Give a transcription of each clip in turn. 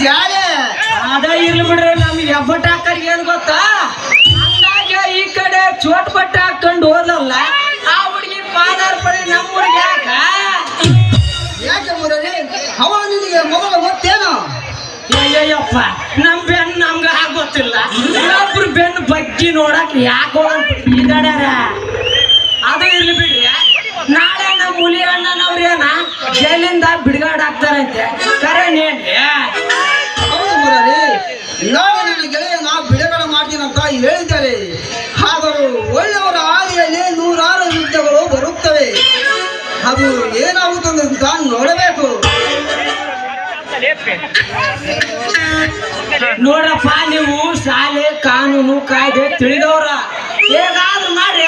ಶಾಲೆ ಅದ ಇರ್ಲಿ ಬಿಡ್ರಿ ನಮ್ಗೆ ಹೆಬ್ಬಟ್ಟ ಹಾಕರ್ ಏನ್ ಗೊತ್ತಾ? ಅಂದಾಗ ಈ ಕಡೆ ಚೋಟ್ ಬಟ್ಟೆ ಹಾಕೊಂಡು ಹೋದಲ್ಲ ಆ ಹುಡುಗಿ ಪಾದಾರ್ಪಣೆ ನಮ್ಮ ಹುಡುಗಿ ಯಾಕ? ಯಾಕೆ ಮುರಳಿ ಅವ ನಿನಗೆ ಮೊದಲು ಗೊತ್ತೇನು? ಅಯ್ಯಯ್ಯಪ್ಪ ನಮ್ ಬೆನ್ ನಮ್ಗ ಗೊತ್ತಿಲ್ಲ. ಇನ್ನೊಬ್ರು ಬೆನ್ ಬಗ್ಗಿ ನೋಡಕ್ ಯಾಕೋ ಇದಾಡ್ಯಾರ. ಅದು ಇರ್ಲಿ ಹುಲಿ ಅಣ್ಣನವ್ರೇನ ಜೈಲಿಂದ ಬಿಡುಗಡೆ ಆಗ್ತಾರಂತೆ. ಕರೇನೇನ್ರಿ ಹೌದು ಮುರಳಿ ನಾವು ನನ್ನ ನಾವು ಬಿಡುಗಡೆ ಮಾಡ್ತೀನಂತ ಹೇಳಿದ್ದಾರೆ. ಆದರೂ ಒಳ್ಳೆಯವರ ಹಾದಿಯಲ್ಲಿ ನೂರಾರು ಯುದ್ಧಗಳು ಬರುತ್ತವೆ. ಅದು ಏನಾಗುತ್ತದೆ ಅಂತ ನೋಡಬೇಕು. ನೋಡಪ್ಪ ನೀವು ಶಾಲೆ ಕಾನೂನು ಕಾಯ್ದೆ ತಿಳಿದವರ. ಹೇಗಾದ್ರೂ ಮಾಡ್ರಿ.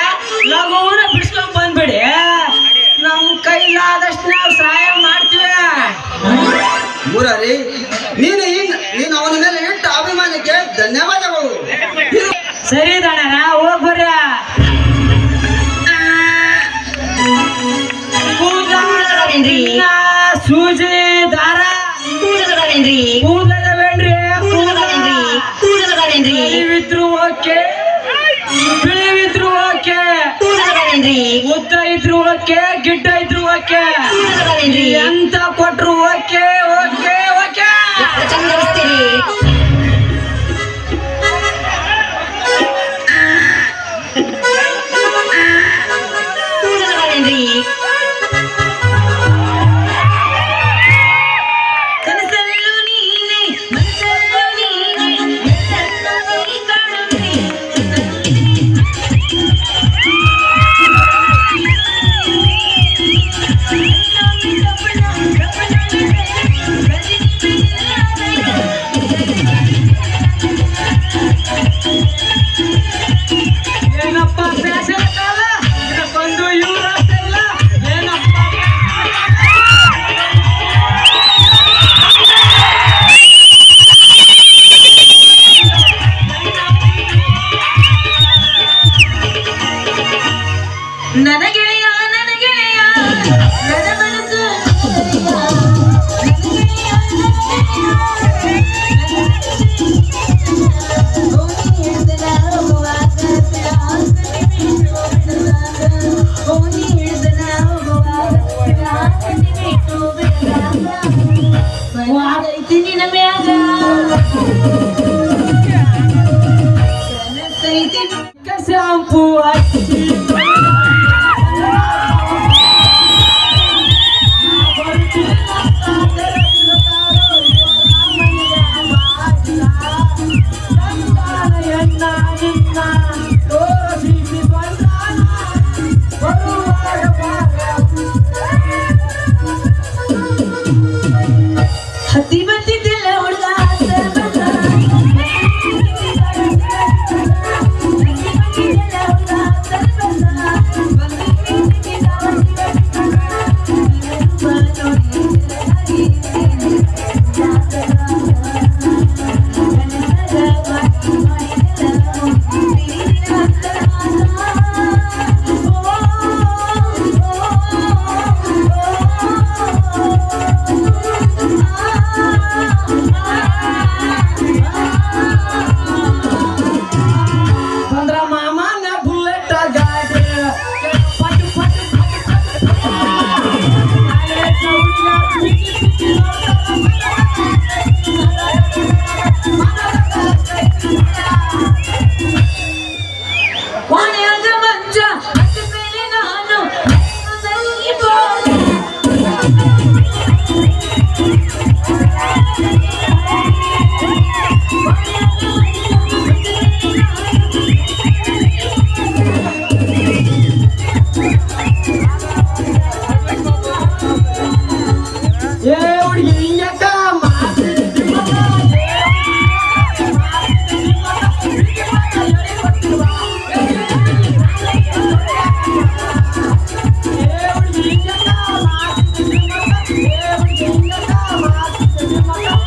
ಬಿಳಿವಿದ್ರು ಓಕೆ. ಉದ್ದ ಇದ್ರು ಓಕೆ ಗಿಡ್ಡ ಇದ್ರು ಓಕೆ. ಎಂತ ಕೊಟ್ರು ಓಕೆ ಓಕೆ ಓಕೆ.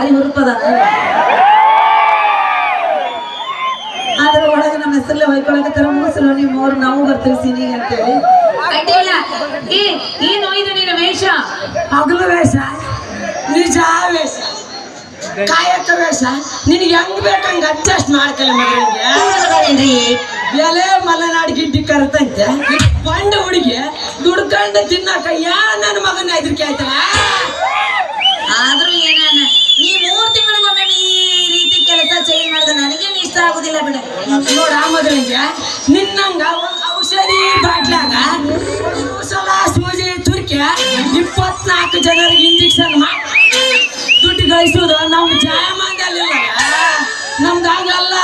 ಭಾರಿ ಹುರುಪದ ಅದ್ರ ಒಳಗೆ ನಮ್ಮ ಹೆಸರಲ್ಲೇ ಹೊಯ್ಕೊಳಕತ್ತಾರ ಮೂಸಲು ನೀವು ಅವ್ರು ನಾವು ಬರ್ತೀವಿ ಸೀನಿಗೆ ಅಂತೇಳಿ. ಅಡ್ಡಿಲ್ಲ ಏನು ಇದು ನಿನ್ನ ವೇಷ? ಹಗಲು ವೇಷ ನಿಜ ವೇಷ ಕಾಯಕ ವೇಷ. ನಿನಗೆ ಹೆಂಗ್ ಬೇಕಂಗ ಅಡ್ಜಸ್ಟ್ ಮಾಡ್ಕಲ್ಲ ಮಗಳಿಗೆ? ಎಲೆ ಮಲೆನಾಡ್ ಗಿಡ್ಡಿ ಕರ್ತಂತೆ. ಬಂಡ ಹುಡುಗಿ ದುಡ್ಕೊಂಡು ತಿನ್ನಕ ಯಾ ನನ್ನ ಮಗನ ಹೆದರಿಕೆ ಆಯ್ತಲ್ಲ? ಆಗುದಿಲ್ಲ ಬಿಡ. ನೋಡ ಮಗಳಿಗೆ ನಿನ್ನಂಗ ಔಷಧಿ ಬಾಟ್ಲಾಗ ಸಲ ಸೂಜಿ ತುರ್ಕಿ ಇಪ್ಪತ್ನಾಲ್ಕು ಜನರಿಗೆ ಇಂಜೆಕ್ಷನ್ ಮಾಡಿ ದುಡ್ಡು ಗಳಿಸೋದು ನಮ್ ಜಾಯಮಾನದಲ್ಲಿಲ್ಲ. ನಮ್ದಾಗಲ್ಲ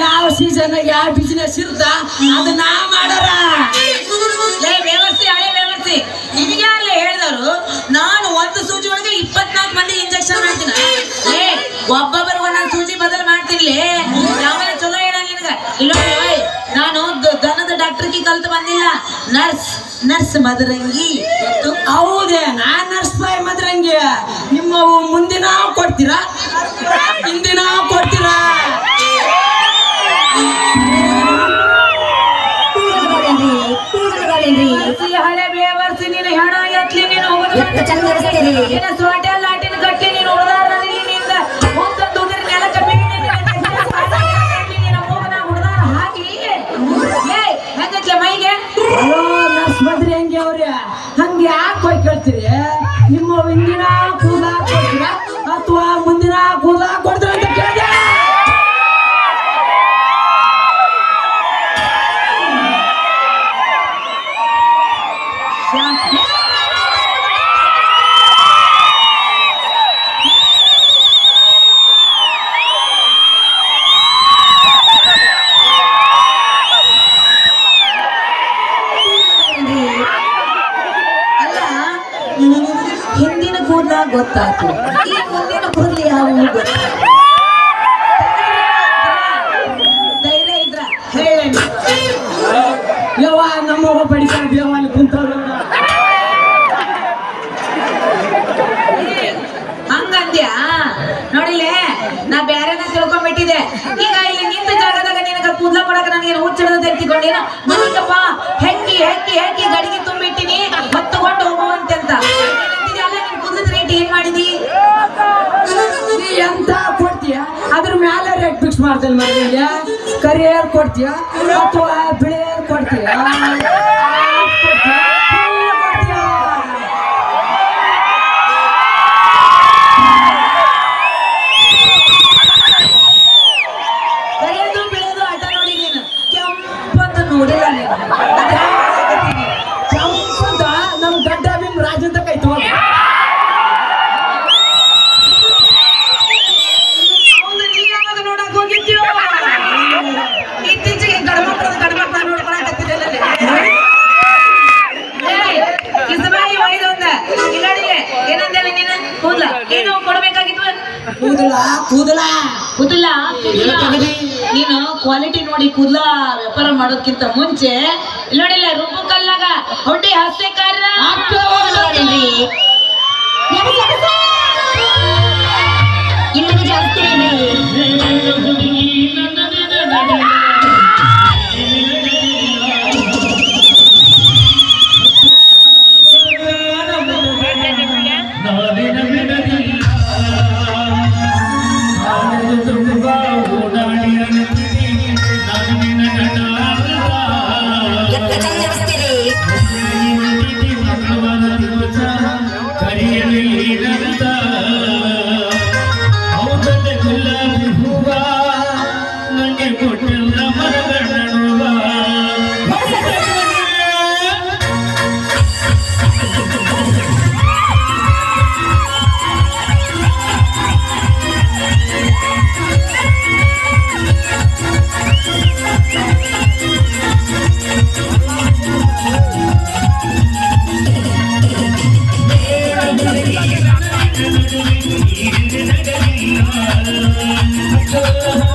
ಯಾವ ಸೀಸನ್ ಯಾವ ಬಿಸಿನೆಸ್ ಇರುತ್ತ ಅದನ್ನ ಮಾಡಾರ. ಮಾಡರ ವ್ಯವಸ್ಥೆ, ಹಳೆ ವ್ಯವಸ್ಥೆ. ನಿನಗೆ ಅಲ್ಲೇ ಹೇಳಿದವರು, ನಾನು ಒಂದು ಸೂಜಿ ಒಳಗೆ ಇಪ್ಪತ್ನಾಲ್ಕು ಮಂದಿ ಇಂಜೆಕ್ಷನ್ ಮಾಡ್ತೀನಿ. ಒಬ್ಬೊಬ್ಬರು ಒಂದೊಂದು ಸೂಜಿ ಬದಲು ಮಾಡ್ತೀನಿ ಡಾಕ್ಟರ್ಗೆ ಕಲ್ತು ಬಂದಿಲ್ಲ. Nurse nurse ಮದರಂಗಿ. ಹೌದೆ ನಾ ನಾನ್ ನರ್ಸ್ ಬಾಯ್ ಮದರಂಗಿ. ನಿಮ್ಮ ಮುಂದಿನ ಕೊಡ್ತೀರಾ? ಹಿಂದಿನ ಕೊಡ್ತೀರಾ? ಹಳೆ ಬೇವರ್ಸಿ ನೀನು ಹೆಣ ಎತ್ಲಿ ನೀನು ನಿನ್ನ ಹಂಗೆ ಯಾಕೆ ಹೋಗಿ ಕೇಳ್ತೀರಿ? ನಿಮ್ಮ ಹಿಂದಿನ ಕೂದ ಗೊತ್ತಾತು. ಈ ಮುಂದಿನ ಕೂದಲು ಯಾವ ಧೈರ್ಯ ಇದ್ರ ಹೇಳಿ ಯವ ನಮ್ಮ ಬಡಿಸ್ಯಾರ ದೇವ ಅಲ್ಲಿ ಕುಂತವ್ರು ಹಂಗಂದ್ಯಾ? ನೋಡಿಲೆ, ನಾ ಬ್ಯಾರೆನ ತಿಳ್ಕೊಂಡ್ಬಿಟ್ಟಿದೆ ಈಗ ಇಲ್ಲಿ ನಿಂತ ಜಾಗದಾಗ ನಿನಗ ಕೂದ್ಲ ಪಡಕ ನನಗೆ ಹುಚ್ಚಿಡದ ತೆಗೆದುಕೊಂಡೇನ ಮನಿಗಪ್ಪ ಹೆಕ್ಕಿ ಹೆಕ್ಕಿ ಹೆಕ್ಕಿ ಗಡಿಗೆ ತುಂಬಿಟ್ಟಿನಿ ಹೊತ್ತುಕೊಂಡು ಹೋಗುವಂತೆ ಅಂತ ರೇಟ್ ಏನ್ ಮಾಡಿದಿ? ಎಂತ ಕೊಡ್ತೀಯ? ಅದ್ರ ಮ್ಯಾಲೆ ರೇಟ್ ಫಿಕ್ಸ್ ಮಾಡ್ತೇನೆ ಮನೆಯ ಕರಿಯರ್ ಕೊಡ್ತೀಯ ಅಥವಾ ಬಿಳಿ ಏರ್ ಕೊಡ್ತೀಯ ಕೊಡ್ತೀಯ? ಕೂದಲ ಕೂದಲ. ಕೂದಲ ನೀನು ಕ್ವಾಲಿಟಿ ನೋಡಿ ಕೂದಲ ವ್ಯಾಪಾರ ಮಾಡೋದ್ಕಿಂತ ಮುಂಚೆ ನೋಡಿಲ್ಲ ನೋಡಿಲ್ಲ ರೂಪಕಲ್ಲಾಗ ಹೊಟ್ಟೆ ಹಸೆ ಕಾರ್ಯ ಇನ್ನೊಂದು ಜಾಸ್ತಿ Yeah.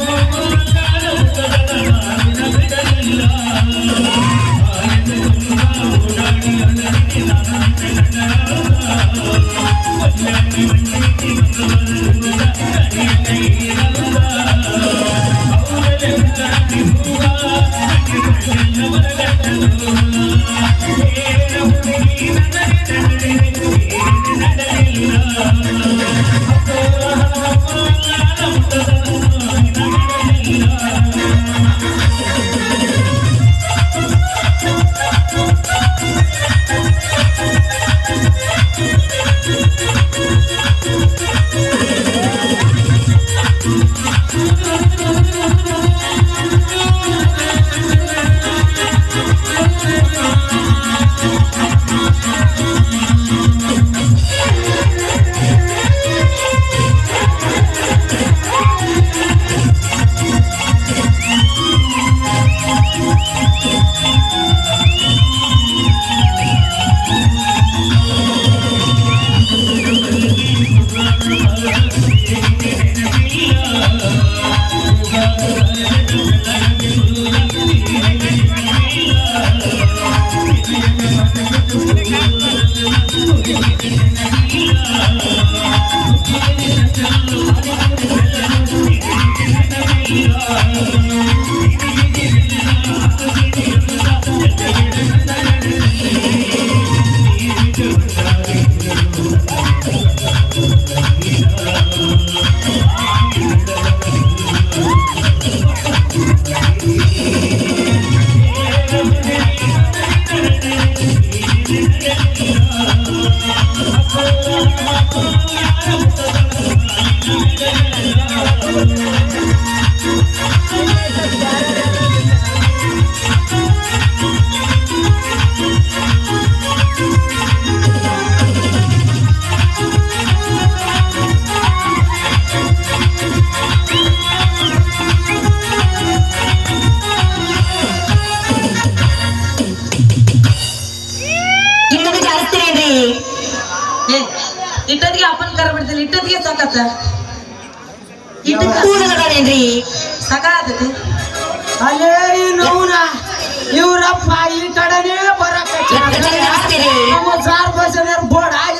ಬಿಡ್ತಿಲ್ಲ ಇಟ್ಟದಿಗೆ ಸಾಕತ್ತ? ಇಟ್ಟೇನ್ರಿ ಸಾಕಾಗತ್ತೆ ಅಲ್ಲೇ ಈ ಇವರಪ್ಪ ಈ ಕಡೆನೇ ಬರಕ್ಕೆ ನಮ್ಮ ಸಾರ್ ಬಸವಣ್ಣ ಬೋರ್ಡ್ ಇದಕ್ಕೊಂದು